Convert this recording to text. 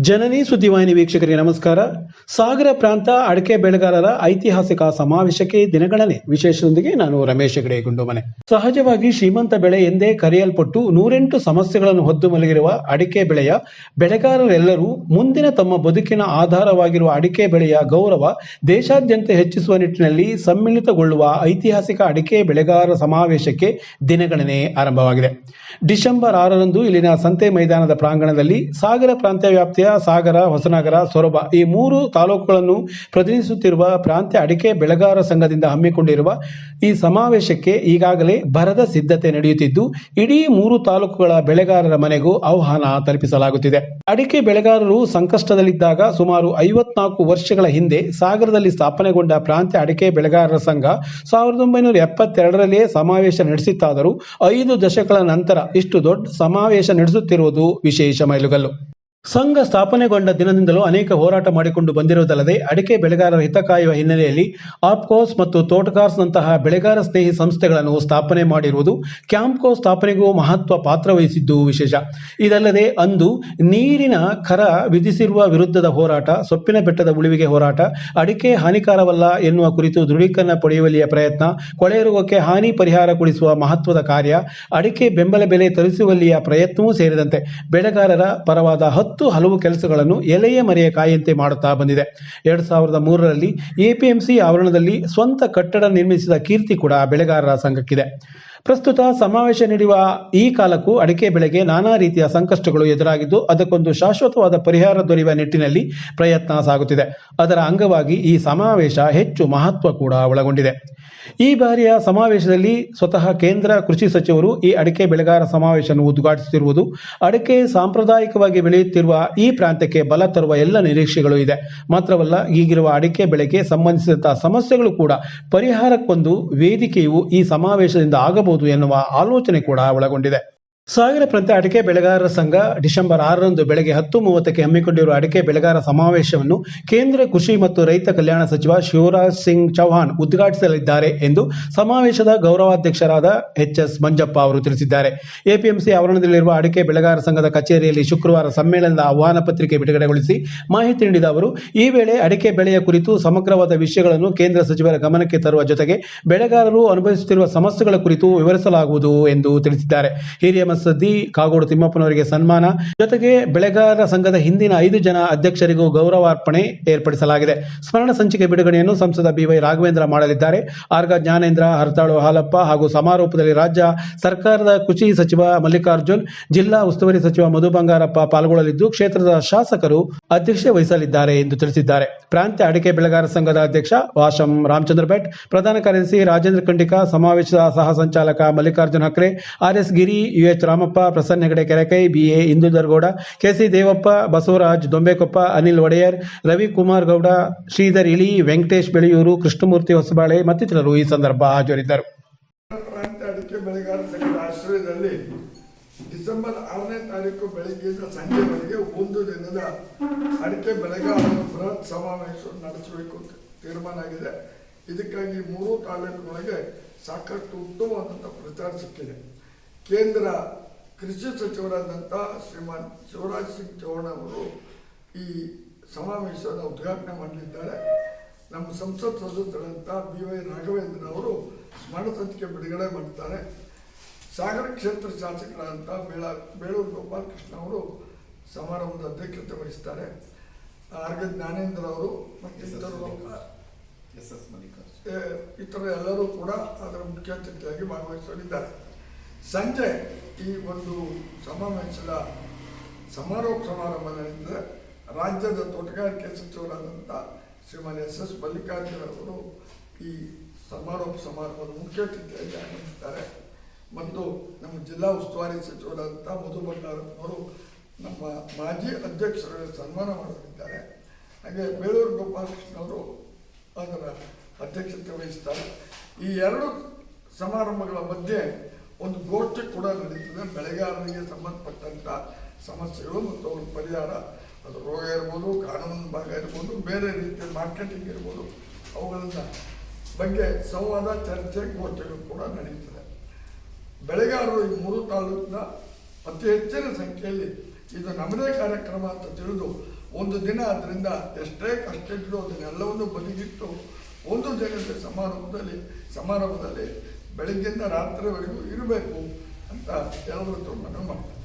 ಜನನಿ ಸುದ್ದಿವಾಹಿನಿ ವೀಕ್ಷಕರಿಗೆ ನಮಸ್ಕಾರ. ಸಾಗರ ಪ್ರಾಂತ, ಅಡಕೆ ಬೆಳೆಗಾರರ ಐತಿಹಾಸಿಕ ಸಮಾವೇಶಕ್ಕೆ ದಿನಗಣನೆ. ವಿಶೇಷದೊಂದಿಗೆ ನಾನು ರಮೇಶ್ ಹೆಗಡೆ ಗುಂಡುಮನೆ. ಸಹಜವಾಗಿ ಶ್ರೀಮಂತ ಬೆಳೆ ಎಂದೇ ಕರೆಯಲ್ಪಟ್ಟು ನೂರೆಂಟು ಸಮಸ್ಯೆಗಳನ್ನು ಹೊದ್ದು ಮಲಗಿರುವ ಅಡಿಕೆ ಬೆಳೆಯ ಬೆಳೆಗಾರರೆಲ್ಲರೂ ಮುಂದಿನ ತಮ್ಮ ಬದುಕಿನ ಆಧಾರವಾಗಿರುವ ಅಡಿಕೆ ಬೆಳೆಯ ಗೌರವ ದೇಶಾದ್ಯಂತ ಹೆಚ್ಚಿಸುವ ನಿಟ್ಟಿನಲ್ಲಿ ಸಮ್ಮಿಳಿತಗೊಳ್ಳುವ ಐತಿಹಾಸಿಕ ಅಡಿಕೆ ಬೆಳೆಗಾರರ ಸಮಾವೇಶಕ್ಕೆ ದಿನಗಣನೆ ಆರಂಭವಾಗಿದೆ. ಡಿಸೆಂಬರ್ ಆರರಂದು ಇಲ್ಲಿನ ಸಂತೆ ಮೈದಾನದ ಪ್ರಾಂಗಣದಲ್ಲಿ ಸಾಗರ ಪ್ರಾಂತ್ಯ ವ್ಯಾಪ್ತಿಯ ಸಾಗರ, ಹೊಸನಗರ, ಸೊರಬ ಈ ಮೂರು ತಾಲೂಕುಗಳನ್ನು ಪ್ರತಿನಿಧಿಸುತ್ತಿರುವ ಪ್ರಾಂತ್ಯ ಅಡಿಕೆ ಬೆಳೆಗಾರ ಸಂಘದಿಂದ ಹಮ್ಮಿಕೊಂಡಿರುವ ಈ ಸಮಾವೇಶಕ್ಕೆ ಈಗಾಗಲೇ ಭರದ ಸಿದ್ಧತೆ ನಡೆಯುತ್ತಿದ್ದು, ಇಡೀ ಮೂರು ತಾಲೂಕುಗಳ ಬೆಳೆಗಾರರ ಮನೆಗೂ ಆಹ್ವಾನ ತಲುಪಿಸಲಾಗುತ್ತಿದೆ. ಅಡಿಕೆ ಬೆಳೆಗಾರರು ಸಂಕಷ್ಟದಲ್ಲಿದ್ದಾಗ ಸುಮಾರು ಐವತ್ನಾಲ್ಕು ವರ್ಷಗಳ ಹಿಂದೆ ಸಾಗರದಲ್ಲಿ ಸ್ಥಾಪನೆಗೊಂಡ ಪ್ರಾಂತ್ಯ ಅಡಿಕೆ ಬೆಳೆಗಾರರ ಸಂಘ ಸಾವಿರದ ಒಂಬೈನೂರ ಎಪ್ಪತ್ತೆರಡರಲ್ಲಿಯೇ ಸಮಾವೇಶ ನಡೆಸಿತ್ತಾದರೂ, ಐದು ದಶಕಗಳ ನಂತರ ಇಷ್ಟು ದೊಡ್ಡ ಸಮಾವೇಶ ನಡೆಸುತ್ತಿರುವುದು ವಿಶೇಷ ಮೈಲುಗಲ್ಲು. ಸಂಘ ಸ್ಥಾಪನೆಗೊಂಡ ದಿನದಿಂದಲೂ ಅನೇಕ ಹೋರಾಟ ಮಾಡಿಕೊಂಡು ಬಂದಿರುವುದಲ್ಲದೆ, ಅಡಿಕೆ ಬೆಳೆಗಾರರ ಹಿತ ಕಾಯುವ ಹಿನ್ನೆಲೆಯಲ್ಲಿ ಆಪ್ಕೋಸ್ ಮತ್ತು ತೋಟಕಾರ್ಸ್ನಂತಹ ಬೆಳೆಗಾರ ಸ್ನೇಹಿ ಸಂಸ್ಥೆಗಳನ್ನು ಸ್ಥಾಪನೆ ಮಾಡಿರುವುದು ಕ್ಯಾಂಪ್ಕೋ ಸ್ಥಾಪನೆಗೂ ಮಹತ್ವ ಪಾತ್ರ ವಹಿಸಿದ್ದು ವಿಶೇಷ. ಇದಲ್ಲದೆ ಅಂದು ನೀರಿನ ಕರ ವಿಧಿಸಿರುವ ವಿರುದ್ಧದ ಹೋರಾಟ, ಸೊಪ್ಪಿನ ಬೆಟ್ಟದ ಉಳಿವಿಗೆ ಹೋರಾಟ, ಅಡಿಕೆ ಹಾನಿಕಾರವಲ್ಲ ಎನ್ನುವ ಕುರಿತು ದೃಢೀಕರಣ ಪಡೆಯುವಲ್ಲಿಯ ಪ್ರಯತ್ನ, ಕೊಳೆ ರೋಗಕ್ಕೆ ಹಾನಿ ಪರಿಹಾರ ಕೊಡಿಸುವ ಮಹತ್ವದ ಕಾರ್ಯ, ಅಡಿಕೆ ಬೆಂಬಲ ಬೆಲೆ ತರಿಸುವಲ್ಲಿಯ ಪ್ರಯತ್ನವೂ ಸೇರಿದಂತೆ. ಬೆಳೆಗಾರರ ಪರವಾದ ಹತ್ತು ಹಲವು ಕೆಲಸಗಳನ್ನು ಎಲೆಯ ಮರೆಯ ಕಾಯಂತೆ ಮಾಡುತ್ತಾ ಬಂದಿದೆ. ಎರಡ್ ಸಾವಿರದ ಮೂರರಲ್ಲಿ ಎಪಿಎಂಸಿ ಆವರಣದಲ್ಲಿ ಸ್ವಂತ ಕಟ್ಟಡ ನಿರ್ಮಿಸಿದ ಕೀರ್ತಿ ಕೂಡ ಬೆಳೆಗಾರರ ಸಂಘಕ್ಕಿದೆ. ಪ್ರಸ್ತುತ ಸಮಾವೇಶ ನೀಡುವ ಈ ಕಾಲಕ್ಕೂ ಅಡಿಕೆ ಬೆಳೆಗೆ ನಾನಾ ರೀತಿಯ ಸಂಕಷ್ಟಗಳು ಎದುರಾಗಿದ್ದು, ಅದಕ್ಕೊಂದು ಶಾಶ್ವತವಾದ ಪರಿಹಾರ ದೊರೆಯುವ ನಿಟ್ಟಿನಲ್ಲಿ ಪ್ರಯತ್ನ ಸಾಗುತ್ತಿದೆ. ಅದರ ಅಂಗವಾಗಿ ಈ ಸಮಾವೇಶ ಹೆಚ್ಚು ಮಹತ್ವ ಕೂಡ ಒಳಗೊಂಡಿದೆ. ಈ ಬಾರಿಯ ಸಮಾವೇಶದಲ್ಲಿ ಸ್ವತಃ ಕೇಂದ್ರ ಕೃಷಿ ಸಚಿವರು ಈ ಅಡಿಕೆ ಬೆಳೆಗಾರ ಸಮಾವೇಶವನ್ನು ಉದ್ಘಾಟಿಸುತ್ತಿರುವುದು, ಅಡಿಕೆ ಸಾಂಪ್ರದಾಯಿಕವಾಗಿ ಬೆಳೆಯುತ್ತಿರುವ ಈ ಪ್ರಾಂತ್ಯಕ್ಕೆ ಬಲ ತರುವ ಎಲ್ಲ ನಿರೀಕ್ಷೆಗಳು ಇದೆ. ಮಾತ್ರವಲ್ಲ, ಈಗಿರುವ ಅಡಿಕೆ ಬೆಳೆಗೆ ಸಂಬಂಧಿಸಿದಂತಹ ಸಮಸ್ಯೆಗಳು ಕೂಡ ಪರಿಹಾರಕ್ಕೊಂದು ವೇದಿಕೆಯು ಈ ಸಮಾವೇಶದಿಂದ ಆಗಬಹುದು ಎನ್ನುವ ಆಲೋಚನೆ ಕೂಡ ಒಳಗೊಂಡಿದೆ. ಸಾಗರ ಪ್ರಾಂತ್ಯ ಅಡಿಕೆ ಬೆಳೆಗಾರರ ಸಂಘ ಡಿಸೆಂಬರ್ ಆರರಂದು ಬೆಳಗ್ಗೆ ಹತ್ತು ಮೂವತ್ತಕ್ಕೆ ಹಮ್ಮಿಕೊಂಡಿರುವ ಅಡಿಕೆ ಬೆಳೆಗಾರ ಸಮಾವೇಶವನ್ನು ಕೇಂದ್ರ ಕೃಷಿ ಮತ್ತು ರೈತ ಕಲ್ಯಾಣ ಸಚಿವ ಶಿವರಾಜ್ ಸಿಂಗ್ ಚೌಹಾಣ್ ಉದ್ಘಾಟಿಸಲಿದ್ದಾರೆ ಎಂದು ಸಮಾವೇಶದ ಗೌರವಾಧ್ಯಕ್ಷರಾದ ಎಚ್ ಎಸ್ ಮಂಜಪ್ಪ ಅವರು ತಿಳಿಸಿದ್ದಾರೆ. ಎಪಿಎಂಸಿ ಆವರಣದಲ್ಲಿರುವ ಅಡಿಕೆ ಬೆಳೆಗಾರ ಸಂಘದ ಕಚೇರಿಯಲ್ಲಿ ಶುಕ್ರವಾರ ಸಮ್ಮೇಳನದ ಆಹ್ವಾನ ಪತ್ರಿಕೆ ಬಿಡುಗಡೆಗೊಳಿಸಿ ಮಾಹಿತಿ ನೀಡಿದ ಅವರು, ಈ ವೇಳೆ ಅಡಿಕೆ ಬೆಳೆಯ ಕುರಿತು ಸಮಗ್ರವಾದ ವಿಷಯಗಳನ್ನು ಕೇಂದ್ರ ಸಚಿವರ ಗಮನಕ್ಕೆ ತರುವ ಜೊತೆಗೆ ಬೆಳೆಗಾರರು ಅನುಭವಿಸುತ್ತಿರುವ ಸಮಸ್ಯೆಗಳ ಕುರಿತು ವಿವರಿಸಲಾಗುವುದು ಎಂದು ತಿಳಿಸಿದ್ದಾರೆ. ಹಿರಿಯ ಮಸದ್ದಿ ಕಾಗೋಡು ತಿಮ್ಮಪ್ಪನವರಿಗೆ ಸನ್ಮಾನ. ಜೊತೆಗೆ ಬೆಳೆಗಾರರ ಸಂಘದ ಹಿಂದಿನ ಐದು ಜನ ಅಧ್ಯಕ್ಷರಿಗೂ ಗೌರವಾರ್ಪಣೆ ಏರ್ಪಡಿಸಲಾಗಿದೆ. ಸ್ಮರಣ ಸಂಚಿಕೆ ಬಿಡುಗಡೆಯನ್ನು ಸಂಸದ ಬಿವೈ ರಾಘವೇಂದ್ರ ಮಾಡಲಿದ್ದಾರೆ. ಆರ್ಗ ಜ್ಞಾನೇಂದ್ರ ಹರತಾಳು ಹಾಲಪ್ಪ ಹಾಗೂ ಸಮಾರೋಪದಲ್ಲಿ ರಾಜ್ಯ ಸರ್ಕಾರದ ಕೃಷಿ ಸಚಿವ ಮಲ್ಲಿಕಾರ್ಜುನ್, ಜಿಲ್ಲಾ ಉಸ್ತುವಾರಿ ಸಚಿವ ಮಧು ಬಂಗಾರಪ್ಪ ಪಾಲ್ಗೊಳ್ಳಲಿದ್ದು, ಕ್ಷೇತ್ರದ ಶಾಸಕರು ಅಧ್ಯಕ್ಷತೆ ವಹಿಸಲಿದ್ದಾರೆ ಎಂದು ತಿಳಿಸಿದ್ದಾರೆ. ಪ್ರಾಂತ್ಯ ಅಡಿಕೆ ಬೆಳೆಗಾರ ಸಂಘದ ಅಧ್ಯಕ್ಷ ವಾಶಂ ರಾಮಚಂದ್ರ ಭಟ್ ಪ್ರಧಾನ ಕಾರ್ಯದರ್ಶಿ ರಾಜೇಂದ್ರ ಖಂಡಿಕಾ, ಸಮಾವೇಶದ ಸಹ ಸಂಚಾಲಕ Mallikarjun Hakre RS Giri UH Ramappa, Prasanna Hegde Kerekai BA K KC Devappa, Basavaraj Dombekoppa, Anil Odeyar Ravikumar Gowda, Shridhar Ili, Venkatesh Beleyuru, Krishnamurthy Hosabale ಮತ್ತಿತರರು ಈ ಸಂದರ್ಭ ಹಾಜರಿದ್ದರು. ಬೆಳೆಗಾರ ಡಿಸೆಂಬರ್ ಆರನೇ ತಾರೀಕು ಬೆಳಗ್ಗೆಯಿಂದ ಸಂಜೆವರೆಗೆ ಒಂದು ದಿನದ ಅಡಿಕೆ ಬೆಳೆಗಾರರ ಬೃಹತ್ ಸಮಾವೇಶ ನಡೆಸಬೇಕು ಅಂತ ತೀರ್ಮಾನ ಆಗಿದೆ. ಇದಕ್ಕಾಗಿ ಮೂರು ತಾಲೂಕುಗಳಿಗೆ ಸಾಕಷ್ಟು ಉತ್ತಮವಾದಂಥ ಪ್ರಚಾರ ಸಿಕ್ಕಿದೆ. ಕೇಂದ್ರ ಕೃಷಿ ಸಚಿವರಾದಂಥ ಶ್ರೀಮಾನ್ ಶಿವರಾಜ್ ಸಿಂಗ್ ಚೌಹಾಣ್ ಅವರು ಈ ಸಮಾವೇಶವನ್ನು ಉದ್ಘಾಟನೆ ಮಾಡಲಿದ್ದಾರೆ. ನಮ್ಮ ಸಂಸತ್ ಸದಸ್ಯರಾದಂಥ ಬಿ ವೈ ರಾಘವೇಂದ್ರ ಅವರು ಸ್ಮರಣ ಸಂಚಿಕೆ ಬಿಡುಗಡೆ ಮಾಡ್ತಾರೆ. ಸಾಗರ ಕ್ಷೇತ್ರ ಶಾಸಕರಾದಂಥ ಬೇಳ ಬೇಳೂರು ಗೋಪಾಲಕೃಷ್ಣ ಅವರು ಸಮಾರಂಭದ ಅಧ್ಯಕ್ಷತೆ ವಹಿಸ್ತಾರೆ. ಆರ್ಗ ಜ್ಞಾನೇಂದ್ರ ಅವರು ಇತರ ಎಲ್ಲರೂ ಕೂಡ ಅದರ ಮುಖ್ಯ ಅತಿಥಿಯಾಗಿ ಭಾಗವಹಿಸಲಿದ್ದಾರೆ. ಸಂಜೆ ಈ ಒಂದು ಸಮಾವೇಶದ ಸಮಾರೋಪ ಸಮಾರಂಭ ರಾಜ್ಯದ ತೋಟಗಾರಿಕೆ ಸಚಿವರಾದಂಥ ಶ್ರೀಮಾನ್ ಎಸ್ ಎಸ್ ಮಲ್ಲಿಕಾರ್ಜುನ ಅವರು ಈ ಸಮಾರೋಪ ಸಮಾರಂಭದ ಮುಖ್ಯ ಅತಿಥಿಯಾಗಿ ಆಗಮಿಸ್ತಾರೆ ಮತ್ತು ನಮ್ಮ ಜಿಲ್ಲಾ ಉಸ್ತುವಾರಿ ಸಚಿವರಾದಂಥ ಮಧು ಬಂಗಾರಪ್ಪನವರು ನಮ್ಮ ಮಾಜಿ ಅಧ್ಯಕ್ಷರಲ್ಲಿ ಸನ್ಮಾನ ಮಾಡಲಿದ್ದಾರೆ ಹಾಗೆ ಬೇಲೂರು ಗೋಪಾಲಕೃಷ್ಣ ಅವರು ಅದರ ಅಧ್ಯಕ್ಷತೆ ವಹಿಸ್ತಾರೆ. ಈ ಎರಡು ಸಮಾರಂಭಗಳ ಮಧ್ಯೆ ಒಂದು ಗೋಷ್ಠಿ ಕೂಡ ನಡೀತದೆ. ಬೆಳೆಗಾರರಿಗೆ ಸಂಬಂಧಪಟ್ಟಂಥ ಸಮಸ್ಯೆಗಳು ಮತ್ತು ಅವ್ರ ಪರಿಹಾರ, ಅದು ರೋಗ ಇರ್ಬೋದು, ಕಾನೂನು ಭಾಗ ಇರ್ಬೋದು, ಬೇರೆ ರೀತಿಯ ಮಾರ್ಕೆಟಿಂಗ್ ಇರ್ಬೋದು, ಅವುಗಳನ್ನ ಬಗ್ಗೆ ಸಂವಾದ, ಚರ್ಚೆ, ಗೋಷ್ಠಿಗಳು ಕೂಡ ನಡೀತದೆ. ಬೆಳೆಗಾರರು ಈ ಮೂರು ತಾಲೂಕಿನ ಅತಿ ಹೆಚ್ಚಿನ ಸಂಖ್ಯೆಯಲ್ಲಿ ಇದು ನಮ್ಮದೇ ಕಾರ್ಯಕ್ರಮ ಅಂತ ತಿಳಿದು ಒಂದು ದಿನ ಅದರಿಂದ ಎಷ್ಟೇ ಕಷ್ಟ ಇದ್ದರೂ ಅದನ್ನೆಲ್ಲವನ್ನು ಬದಿಗಿಟ್ಟು ಒಂದು ದಿನದ ಸಮಾರಂಭದಲ್ಲಿ ಸಮಾರಂಭದಲ್ಲಿ ಬೆಳಗ್ಗಿಂದ ರಾತ್ರಿವರೆಗೂ ಇರಬೇಕು ಅಂತ ಎಲ್ಲರೂ ಮನವಿ ಮಾಡ್ತಾರೆ